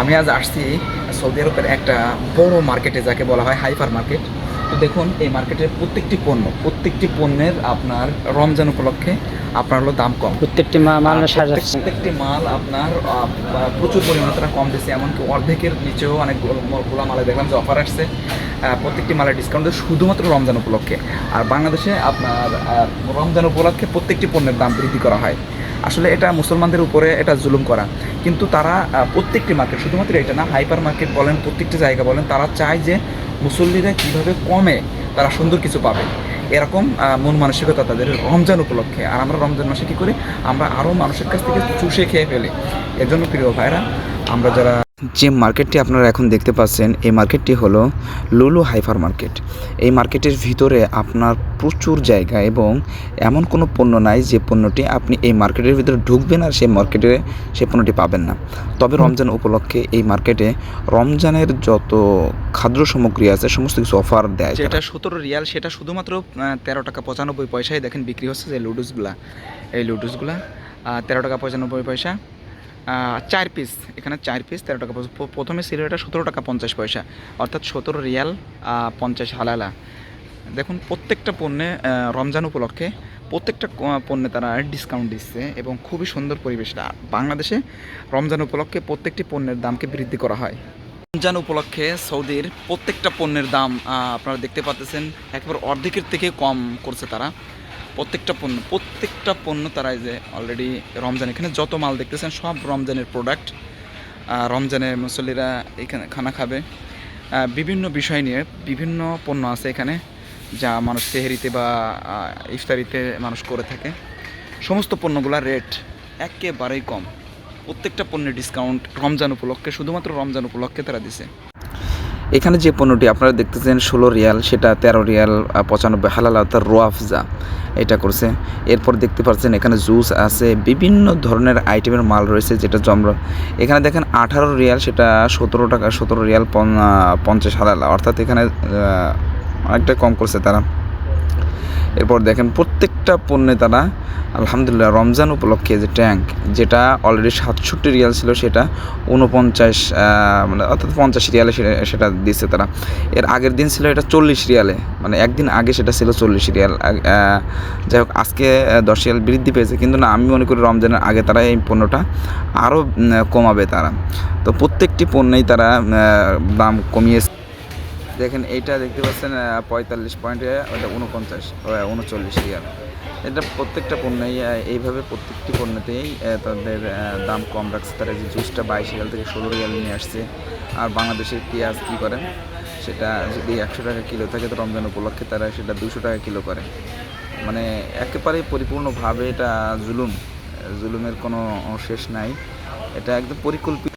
আমি আজ আসছি সৌদি আরবের একটা বড় মার্কেটে যাকে বলা হয় হাইপার মার্কেট তো দেখুন, এই মার্কেটের প্রত্যেকটি পণ্য, প্রত্যেকটি পণ্যের আপনার রমজান উপলক্ষে আপনার হলো দাম কম। প্রত্যেকটি মাল প্রত্যেকটি মাল আপনার প্রচুর পরিমাণে তারা কম দিচ্ছে এমনকি অর্ধেকের নিচেও অনেক গোলা মালে দেখলাম যে অফার আসছে। প্রত্যেকটি মালের ডিসকাউন্ট শুধুমাত্র রমজান উপলক্ষে। আর বাংলাদেশে আপনার রমজান উপলক্ষে প্রত্যেকটি পণ্যের দাম বৃদ্ধি করা হয়। আসলে এটা মুসলমানদের উপরে এটা জুলুম করা। কিন্তু তারা প্রত্যেকটি মার্কেট শুধুমাত্র এটা না হাইপার মার্কেট বলেন প্রত্যেকটি জায়গা বলেন তারা চায় যে মুসল্লিরা কীভাবে কমে তারা সুন্দর কিছু পাবে। এরকম মন মানসিকতা তাদের রমজান উপলক্ষে। আর আমরা রমজান মাসে কী করি? আমরা আরও মানুষের কাছ থেকে চুষে খেয়ে ফেলি। এর জন্য প্রিয় ভাইরা, আমরা যারা যে মার্কেটটি আপনারা এখন দেখতে পাচ্ছেন এই মার্কেটটি হলো লুলু হাইফার মার্কেট। এই মার্কেটের ভিতরে আপনার প্রচুর জায়গা এবং এমন কোনো পণ্য নাই যে পণ্যটি আপনি এই মার্কেটের ভিতরে ঢুকবেন আর সেই মার্কেটে সেই পণ্যটি পাবেন না। তবে রমজান উপলক্ষে এই মার্কেটে রমজানের যত খাদ্য সামগ্রী আছে সমস্ত কিছু অফার দেয় যেটা সতেরো রিয়াল সেটা শুধুমাত্র তেরো টাকা পঁচানব্বই পয়সায়। দেখেন বিক্রি হচ্ছে যে লুডুসগুলা। এই লুডুসগুলা তেরো টাকা পঁচানব্বই পয়সা। চার পিস এখানে চার পিস তেরো টাকা। প্রথমে ছিল সতেরো টাকা পঞ্চাশ পয়সা। অর্থাৎ সতেরো রিয়াল পঞ্চাশ হালালা। দেখুন, প্রত্যেকটা পণ্যে রমজান উপলক্ষে প্রত্যেকটা পণ্যে তারা ডিসকাউন্ট দিচ্ছে এবং খুবই সুন্দর পরিবেশটা। বাংলাদেশে রমজান উপলক্ষে প্রত্যেকটি পণ্যের দামকে বৃদ্ধি করা হয়। রমজান উপলক্ষে সৌদির প্রত্যেকটা পণ্যের দাম আপনারা দেখতে পাচ্ছেন, একেবারে অর্ধেকের থেকে কম করছে তারা। প্রত্যেকটা পণ্য প্রত্যেকটা পণ্য তারা যে অলরেডি রমজান, এখানে যত মাল দেখতেছেন সব রমজানের প্রোডাক্ট রমজানের মুসল্লিরা এখানে খানা খাবে। বিভিন্ন বিষয় নিয়ে বিভিন্ন পণ্য আছে এখানে, যা মানুষ তেহারিতে বা ইফতারিতে মানুষ করে থাকে। সমস্ত পণ্যগুলোর রেট একেবারেই কম। প্রত্যেকটা পণ্যের ডিসকাউন্ট রমজান উপলক্ষে, শুধুমাত্র রমজান উপলক্ষে তারা দিছে। এখানে যে পণ্যটি আপনারা দেখতেছেন, ষোলো রিয়াল, সেটা তেরো রিয়াল পঁচানব্বই, হালাল অর্থাৎ রোয়াফজা। এটা করছে। এরপর দেখতে পাচ্ছেন এখানে জুস আছে, বিভিন্ন ধরনের আইটেমের মাল রয়েছে যেটা জমর এখানে দেখেন আঠারো রিয়াল, সেটা সতেরো টাকা, সতেরো রিয়াল পঞ্চাশ হালাল। অর্থাৎ এখানে অনেকটা কম করছে তারা। এরপর দেখেন প্রত্যেকটা পণ্যে তারা, আলহামদুলিল্লাহ, রমজান উপলক্ষে যে ট্যাঙ্ক যেটা অলরেডি সাতষট্টি রিয়াল ছিল সেটা উনপঞ্চাশ মানে অর্থাৎ পঞ্চাশ রিয়ালে সেটা দিচ্ছে তারা। এর আগের দিন ছিল এটা চল্লিশ রিয়ালে মানে একদিন আগে সেটা ছিল চল্লিশ রিয়াল। যাই হোক, আজকে দশ রিয়াল বৃদ্ধি পেয়েছে, কিন্তু না, আমি মনে করি রমজানের আগে তারা এই পণ্যটা আরও কমাবে তারা। তো প্রত্যেকটি পণ্যেই তারা দাম কমিয়েছে। দেখেন, এইটা দেখতে পাচ্ছেন পঁয়তাল্লিশ পয়েন্টে ওটা উনপঞ্চাশ উনচল্লিশ রিয়াল। এটা প্রত্যেকটা পণ্যই এইভাবে প্রত্যেকটি পণ্যতেই তাদের দাম কম রাখছে। তারা যে জুসটা বাইশ রিয়াল থেকে ষোলো রিয়াল নিয়ে আসছে, আর বাংলাদেশের পেঁয়াজ কী করেন? সেটা যদি একশো টাকা কিলো থাকে, তো রমজান উপলক্ষে তারা সেটা দুশো টাকা কিলো করে। মানে একেবারে পরিপূর্ণভাবে এটা জুলুম জুলুমের কোনো শেষ নাই। এটা একদম পরিকল্পিত